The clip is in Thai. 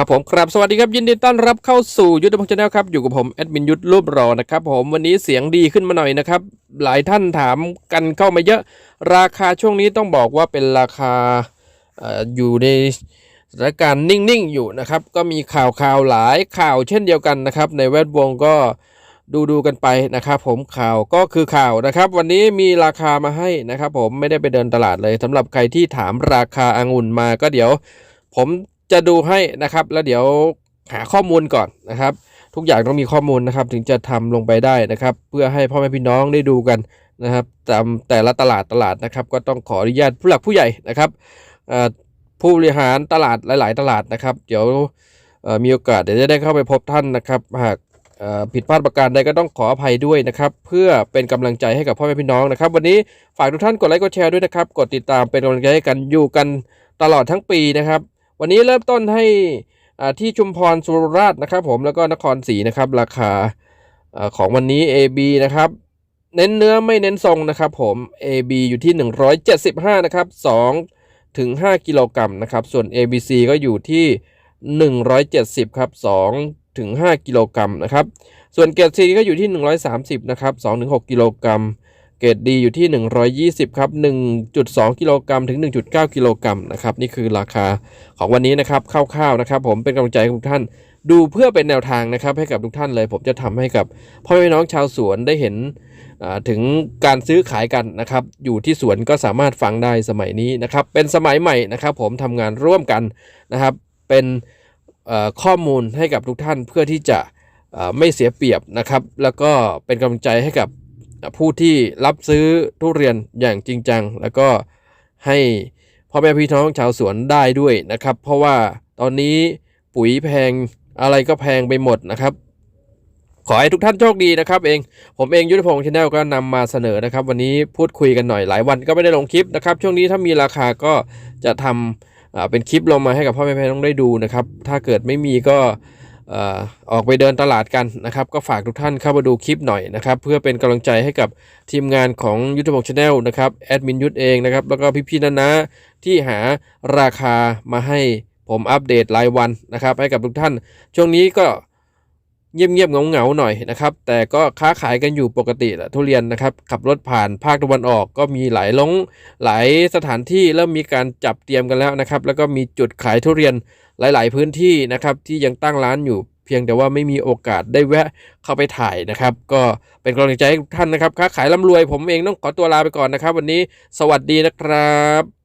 ครับผมครับสวัสดีครับยินดีต้อนรับเข้าสู่ยุทธพงศ์ชาแนลครับอยู่กับผมแอดมินยุทธรูปรอนะครับผมวันนี้เสียงดีขึ้นมาหน่อยนะครับ หลายท่านถามกันเข้ามาเยอะ ราคาช่วงนี้ต้องบอกว่าเป็นราคาออยู่ในสถานการณ์นิ่งๆอยู่นะครับ ก็มีข่าวข่าวหลายข่าวเช่นเดียวกันนะครับ ในแวดวงก็ดูดูกันไปนะครับผมข่าวก็คือข่าวนะครับ วันนี้มีราคามาให้นะครับ ผมไม่ได้ไปเดินตลาดเลยสำหรับใครที่ถามราคาอางุ่นมาก็เดี๋ยว ผม จะดูให้นะครับ แล้วเดี๋ยวหาข้อมูลก่อนนะครับ ทุกอย่างต้องมีข้อมูลนะครับ ถึงจะทำลงไปได้นะครับ เพื่อให้พ่อแม่พี่น้องได้ดูกันนะครับตามแต่ละตลาดตลาดนะครับ ก็ต้องขออนุญาตผู้หลักผู้ใหญ่นะครับผู้บริหารตลาดหลาย ๆ ตลาดนะครับ เดี๋ยวมีโอกาสเดี๋ยวจะได้เข้าไปพบท่านนะครับ หากผิดพลาดประการใดก็ต้องขออภัยด้วยนะครับ เพื่อเป็นกำลังใจให้กับพ่อแม่พี่น้องนะครับ วันนี้ฝากทุกท่านกดไลค์กดแชร์ด้วยนะครับ กดติดตามเป็นกำลังใจให้กันอยู่กันตลอดทั้งปีนะครับ วันนี้เริ่มต้นให้ที่ชุมพรสุราษฎร์นะครับ ผมแล้วก็นครศรีนะครับ ราคาอาของวันนี้ AB นะครับเน้นเนื้อไม่เน้นทรงนะครับ ผม AB อยู่ที่ 175 นะครับ2ถึง5กิโลกรัมนะครับ ส่วน ABC ก็อยู่ที่ 170 ครับ2ถึง5กิโลกรัมนะครับ ส่วนเกรด C ก็อยู่ที่ 130 นะครับ2ถึง6กิโลกรัม เกรดดีอยู่ที่ 120 ครับ 1.2 กิโลกรัมถึง 1.9 กิโลกรัมนะครับ นี่คือราคาของวันนี้นะครับคร่าวๆนะครับ ผมเป็นกำลังใจให้ทุกท่าน ดูเพื่อเป็นแนวทางนะครับ ให้กับทุกท่านเลย ผมจะทำให้กับพ่อแม่น้องชาวสวนได้เห็นถึงการซื้อขายกันนะครับ อยู่ที่สวนก็สามารถฟังได้สมัยนี้นะครับ เป็นสมัยใหม่นะครับ ผมทำงานร่วมกันนะครับ เป็นข้อมูลให้กับทุกท่านเพื่อที่จะไม่เสียเปรียบนะครับ แล้วก็เป็นกำลังใจให้กับ ผู้ที่รับซื้อทุเรียนอย่างจริงจัง แล้วก็ให้พ่อแม่พี่น้องชาวสวนได้ด้วยนะครับ เพราะว่าตอนนี้ปุ๋ยแพงอะไรก็แพงไปหมดนะครับ ขอให้ทุกท่านโชคดีนะครับเองผมเองยุทธพงศ์ชาแนลก็นำมาเสนอนะครับ วันนี้พูดคุยกันหน่อยหลายวันก็ไม่ได้ลงคลิปนะครับ ช่วงนี้ถ้ามีราคาก็จะทำอ่าเป็นคลิปลงมาให้กับพ่อแม่พี่น้องได้ดูนะครับ ถ้าเกิดไม่มีก็ ออกไปเดินตลาดกันนะครับ ก็ฝากทุกท่านเข้ามาดูคลิปหน่อยนะครับ เพื่อเป็นกำลังใจให้กับทีมงานของยุทธบกชาแนลนะครับแอดมินยุทธเองนะครับ แล้วก็พี่ๆนานะที่หาราคามาให้ผมอัปเดตรายวันนะครับ ให้กับทุกท่าน ช่วงนี้ก็เงียบๆเหงาๆหน่อยนะครับ แต่ก็ค้าขายกันอยู่ปกติแหละทุเรียนนะครับ ขับรถผ่านภาคตะวันออกก็มีหลายลงหลายสถานที่เริ่มมีการจับเตรียมกันแล้วนะครับ แล้วก็มีจุดขายทุเรียน หลาย ๆ พื้นที่นะครับที่ยังตั้งร้านอยู่เพียงแต่ว่าไม่มีโอกาสได้แวะเข้าไปถ่ายนะครับ ก็เป็นกำลังใจให้ทุกท่านนะครับค้าขายร่ำรวยผมเองต้องขอตัวลาไปก่อนนะครับ วันนี้สวัสดีนะครับ